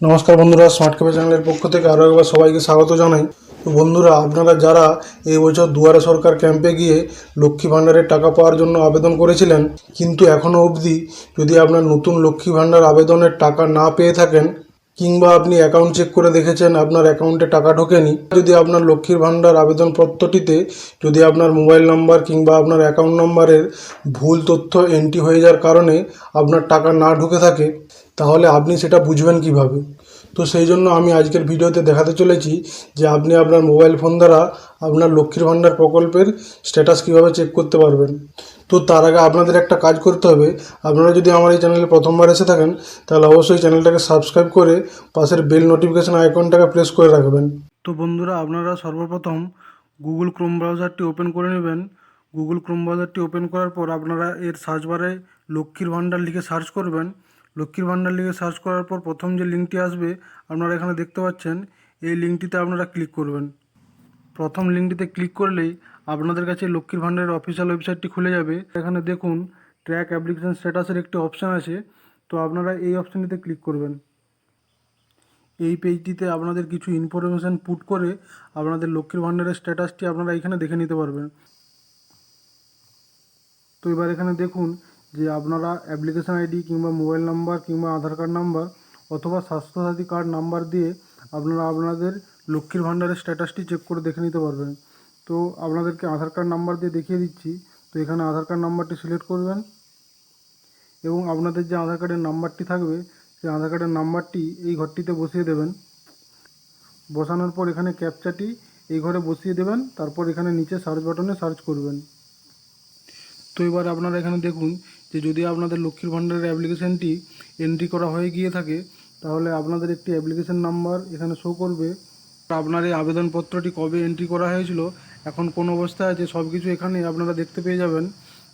নমস্কার বন্ধুরা স্মার্ট কেপে চ্যানেলের পক্ষ থেকে আরও একবার সবাইকে স্বাগত জানাই। তো বন্ধুরা, আপনারা যারা এই বছর দুয়ারে সরকার ক্যাম্পে গিয়ে লক্ষ্মী ভাণ্ডারের টাকা পাওয়ার জন্য আবেদন করেছিলেন, কিন্তু এখনও অবধি যদি আপনার নতুন লক্ষ্মী ভাণ্ডার আবেদনের টাকা না পেয়ে থাকেন কিংবা আপনি অ্যাকাউন্ট চেক করে দেখেছেন, আপনার অ্যাকাউন্টে টাকা ঢোকেনি, যদি আপনার লক্ষ্মীর ভাণ্ডার আবেদনপত্রটিতে যদি আপনার মোবাইল নাম্বার কিংবা আপনার অ্যাকাউন্ট নম্বরের ভুল তথ্য এন্ট্রি হয়ে যাওয়ার কারণে আপনার টাকা না ঢুকে থাকে, তাহলে আপনি সেটা বুঝবেন কীভাবে? তো সেই জন্য আমি আজকের ভিডিওতে দেখাতে চলেছি যে আপনি আপনার মোবাইল ফোন দ্বারা আপনার লক্ষ্মীর ভাণ্ডার প্রকল্পের স্ট্যাটাস কীভাবে চেক করতে পারবেন। তো তার আগে আপনাদের একটা কাজ করতে হবে। আপনারা যদি আমার এই চ্যানেলে প্রথমবার এসে থাকেন, তাহলে অবশ্যই চ্যানেলটাকে সাবস্ক্রাইব করে পাশের বেল নোটিফিকেশন আইকনটাকে প্রেস করে রাখবেন। তো বন্ধুরা, আপনারা সর্বপ্রথম গুগল ক্রোম ব্রাউজারটি ওপেন করে নেবেন। গুগল ক্রোম ব্রাউজারটি ওপেন করার পর আপনারা এর সার্চ বারে লক্ষ্মীর ভাণ্ডার লিখে সার্চ করবেন। লক্ষ্মীর ভাণ্ডার লিখে সার্চ করার পর প্রথম যে লিঙ্কটি আসবে, আপনারা এখানে দেখতে পাচ্ছেন, এই লিঙ্কটিতে আপনারা ক্লিক করবেন। প্রথম লিঙ্কটিতে ক্লিক করলেই আপনাদের কাছে লক্ষ্মীর ভাণ্ডারের অফিসিয়াল ওয়েবসাইটটি খুলে যাবে। এখানে দেখুন, ট্র্যাক অ্যাপ্লিকেশন স্ট্যাটাসের একটি অপশান আছে, তো আপনারা এই অপশানটিতে ক্লিক করবেন। এই পেজটিতে আপনাদের কিছু ইনফরমেশান পুট করে আপনাদের লক্ষ্মীর ভাণ্ডারের স্ট্যাটাসটি আপনারা এখানে দেখে নিতে পারবেন। তো এবার এখানে দেখুন যে আপনারা অ্যাপ্লিকেশন আইডি কিংবা মোবাইল নাম্বার কিংবা আধার কার্ড নাম্বার অথবা স্বাস্থ্যসাথী কার্ড নাম্বার দিয়ে আপনারা আপনাদের লক্ষ্মীর ভাণ্ডারের স্ট্যাটাসটি চেক করে দেখে নিতে পারবেন। তো আপনাদেরকে আধার কার্ড নাম্বার দিয়ে দেখিয়ে দিচ্ছি। তো এখানে আধার কার্ড নাম্বারটি সিলেক্ট করবেন এবং আপনাদের যে আধার কার্ডের নাম্বারটি থাকবে, সেই আধার কার্ডের নাম্বারটি এই ঘরটিতে বসিয়ে দেবেন। বসানোর পর এখানে ক্যাপচাটি এই ঘরে বসিয়ে দেবেন, তারপর এখানে নিচে সার্চ বাটনে সার্চ করবেন। তো এবার আপনারা এখানে দেখুন যে যদি আপনাদের লক্ষ্মীর ভাণ্ডারের অ্যাপ্লিকেশানটি এন্ট্রি করা হয়ে গিয়ে থাকে, তাহলে আপনাদের একটি অ্যাপ্লিকেশন নাম্বার এখানে শো করবে। আপনার এই আবেদনপত্রটি কবে এন্ট্রি করা হয়েছিল, এখন কোন অবস্থায় আছে সব কিছু এখানে আপনারা দেখতে পেয়ে যাবেন।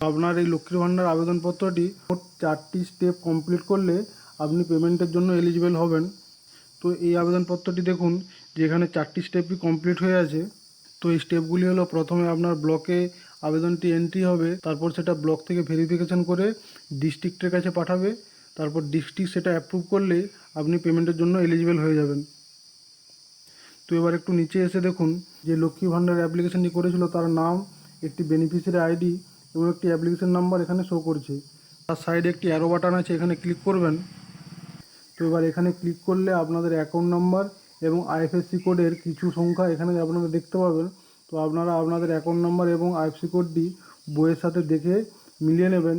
আপনার এই লক্ষ্মীর ভাণ্ডার আবেদনপত্রটি মোট চারটি স্টেপ কমপ্লিট করলে আপনি পেমেন্টের জন্য এলিজিবেল হবেন। তো এই আবেদনপত্রটি দেখুন যে এখানে চারটি স্টেপই কমপ্লিট হয়ে আছে। তো এই স্টেপগুলি হলো প্রথমে আপনার ব্লকে আবেদনটি এন্ট্রি হবে, তারপর সেটা ব্লক থেকে ভেরিফিকেশন করে ডিস্ট্রিক্টের কাছে পাঠাবে, তারপর ডিস্ট্রিক্ট সেটা অ্যাপ্রুভ করলেই আপনি পেমেন্টের জন্য এলিজিবল হয়ে যাবেন। তো এবার একটু নিচে এসে দেখুন যে লক্ষ্মী ভাণ্ডার অ্যাপ্লিকেশনটি করেছিল, তার নাম, একটি বেনিফিশিয়ারি আইডি এবং একটি অ্যাপ্লিকেশন নাম্বার এখানে শো করছে। তার সাইডে একটি অ্যারো বাটন আছে, এখানে ক্লিক করবেন। তো এবার এখানে ক্লিক করলে আপনাদের অ্যাকাউন্ট নাম্বার এবং আইএফএসসি কোডের কিছু সংখ্যা এখানে আপনারা দেখতে পাবেন। তো আপনারা আপনাদের অ্যাকাউন্ট নাম্বার এবং আইএফসি কোডটি বইয়ের সাথে দেখে মিলিয়ে নেবেন।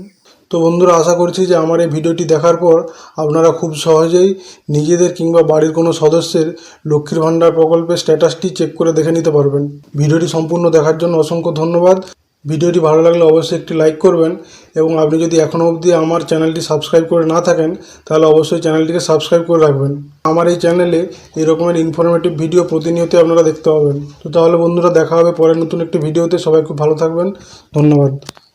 তো বন্ধুরা, আশা করছি যে আমার এই ভিডিওটি দেখার পর আপনারা খুব সহজেই নিজেদের কিংবা বাড়ির কোনো সদস্যের লক্ষ্মীর ভাণ্ডার প্রকল্পের স্ট্যাটাসটি চেক করে দেখে নিতে পারবেন। ভিডিওটি সম্পূর্ণ দেখার জন্য অসংখ্য ধন্যবাদ। ভিডিওটি ভালো লাগলে অবশ্যই একটি লাইক করবেন এবং আপনি যদি এখনও অবধি আমার চ্যানেলটি সাবস্ক্রাইব করে না থাকেন, তাহলে অবশ্যই চ্যানেলটিকে সাবস্ক্রাইব করে রাখবেন। আমার এই চ্যানেলে এই রকমের ইনফরমেটিভ ভিডিও প্রতিনিয়তই আপনারা দেখতে পাবেন। তো তাহলে বন্ধুরা, দেখা হবে পরে নতুন একটি ভিডিওতে সবাই খুব ভালো থাকবেন। ধন্যবাদ।